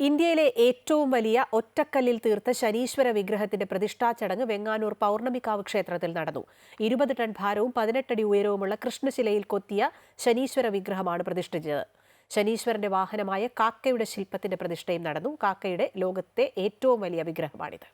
ഇന്ത്യയിലെ ഏറ്റവും വലിയ ഒറ്റക്കല്ലിൽ തീർത്ത ശനീശ്വര വിഗ്രഹത്തിന്റെ പ്രതിഷ്ഠാ ചടങ്ങ് വെങ്ങാനൂർ പൗർണമിക്കാവ് ക്ഷേത്രത്തിൽ നടന്നു. ഇരുപത് ടൺ ഭാരവും പതിനെട്ടടി ഉയരവുമുള്ള കൃഷ്ണശിലയിൽ കൊത്തിയ ശനീശ്വര വിഗ്രഹമാണ് പ്രതിഷ്ഠിച്ചത്. ശനീശ്വരന്റെ വാഹനമായ കാക്കയുടെ ശില്പത്തിന്റെ പ്രതിഷ്ഠയും നടന്നു. കാക്കയുടെ ലോകത്തെ ഏറ്റവും വലിയ വിഗ്രഹമാണിത്.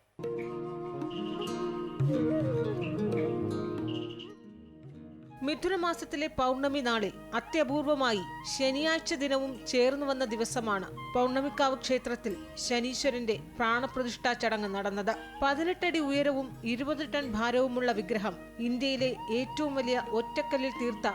മിഥുനമാസത്തിലെ പൗർണമി നാളിൽ അത്യപൂർവമായി ശനിയാഴ്ച ദിനവും ചേർന്നു വന്ന ദിവസമാണ് പൗർണമിക്കാവ് ക്ഷേത്രത്തിൽ ശനീശ്വരന്റെ പ്രാണപ്രതിഷ്ഠാ ചടങ്ങ് നടന്നത്. പതിനെട്ടടി ഉയരവും ഇരുപത് ടൺ ഭാരവുമുള്ള വിഗ്രഹം ഇന്ത്യയിലെ ഏറ്റവും വലിയ ഒറ്റക്കല്ലിൽ തീർത്ത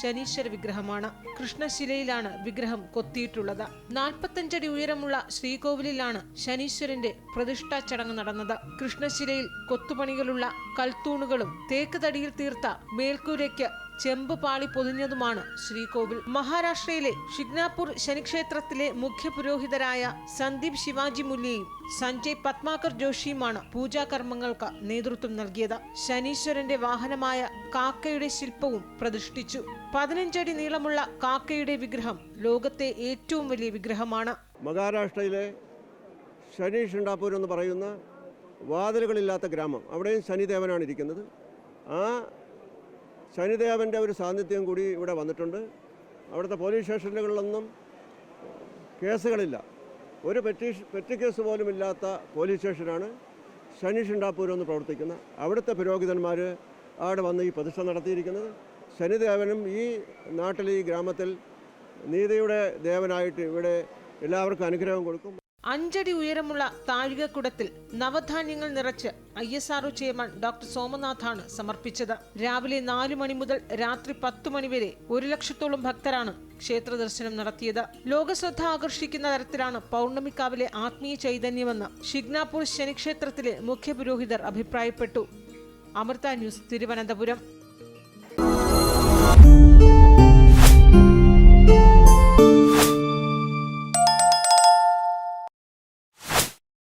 ശനീശ്വര വിഗ്രഹമാണ് കൃഷ്ണശിലയിലാണ് വിഗ്രഹം കൊത്തിയിട്ടുള്ളത്. നാൽപ്പത്തഞ്ചടി ഉയരമുള്ള ശ്രീകോവിലിലാണ് ശനീശ്വരന്റെ പ്രതിഷ്ഠാ ചടങ്ങ് നടന്നത്. കൃഷ്ണശിലയിൽ കൊത്തുപണികളുള്ള കൽത്തൂണുകളും തേക്ക് തടിയിൽ തീർത്ത മേൽക്കൂരയ്ക്ക് ചെമ്പ് പാളി പൊതിഞ്ഞതുമാണ് ശ്രീകോവിൽ. മഹാരാഷ്ട്രയിലെ ഷിഗ്നാപൂർ ശനിക്ഷേത്രത്തിലെ മുഖ്യ പുരോഹിതരായ സന്ദീപ് ശിവാജി മുല്യയും സഞ്ജയ് പത്മാകർ ജോഷിയുമാണ് പൂജാകർമ്മങ്ങൾക്ക് നേതൃത്വം നൽകിയത്. ശനീശ്വരന്റെ വാഹനമായ കാക്കയുടെ ശില്പവും പ്രതിഷ്ഠിച്ചു. പതിനഞ്ചടി നീളമുള്ള കാക്കയുടെ വിഗ്രഹം ലോകത്തെ ഏറ്റവും വലിയ വിഗ്രഹമാണ്. മഹാരാഷ്ട്രയിലെ ശനി ഷിണ്ടാപൂർ എന്ന് പറയുന്ന വാതിലുകളില്ലാത്ത ഗ്രാമം. അവിടെയും ശനിദേവനാണ് ഇരിക്കുന്നത്. ആ ശനിദേവന്റെ ഒരു സാന്നിധ്യം കൂടി ഇവിടെ വന്നിട്ടുണ്ട്. അവിടുത്തെ പോലീസ് സ്റ്റേഷനുകളിലൊന്നും കേസുകളില്ല. ഒരു പെറ്റി പെറ്റി കേസ് പോലും ഇല്ലാത്ത പോലീസ് സ്റ്റേഷനാണ് ശനി ഷിണ്ടാപൂർ എന്ന് പ്രവർത്തിക്കുന്ന അവിടുത്തെ പുരോഹിതന്മാർ അവിടെ വന്ന് ഈ പ്രതിഷ്ഠ നടത്തിയിരിക്കുന്നത്. ശനിദേവനും ഈ നാട്ടിൽ ഈ ഗ്രാമത്തിൽ നീതിയുടെ ദേവനായിട്ട് ഇവിടെ എല്ലാവർക്കും അനുഗ്രഹം കൊടുക്കും. അഞ്ചടി ഉയരമുള്ള താഴികക്കുടത്തിൽ നവധാന്യങ്ങൾ നിറച്ച് I S RO chairman doctor സോമനാഥാണ് സമർപ്പിച്ചത്. രാവിലെ നാലു മണി മുതൽ രാത്രി പത്തു മണി വരെ ഒരു ലക്ഷത്തോളം ഭക്തരാണ് ക്ഷേത്ര ദർശനം നടത്തിയത്. ലോകശ്രദ്ധ ആകർഷിക്കുന്ന തരത്തിലാണ് പൗർണമിക്കാവിലെ ആത്മീയ ചൈതന്യമെന്ന് ഷിഗ്നാപൂർ ശനിക്ഷേത്രത്തിലെ മുഖ്യ പുരോഹിതർ അഭിപ്രായപ്പെട്ടു. അമൃത ന്യൂസ് തിരുവനന്തപുരം.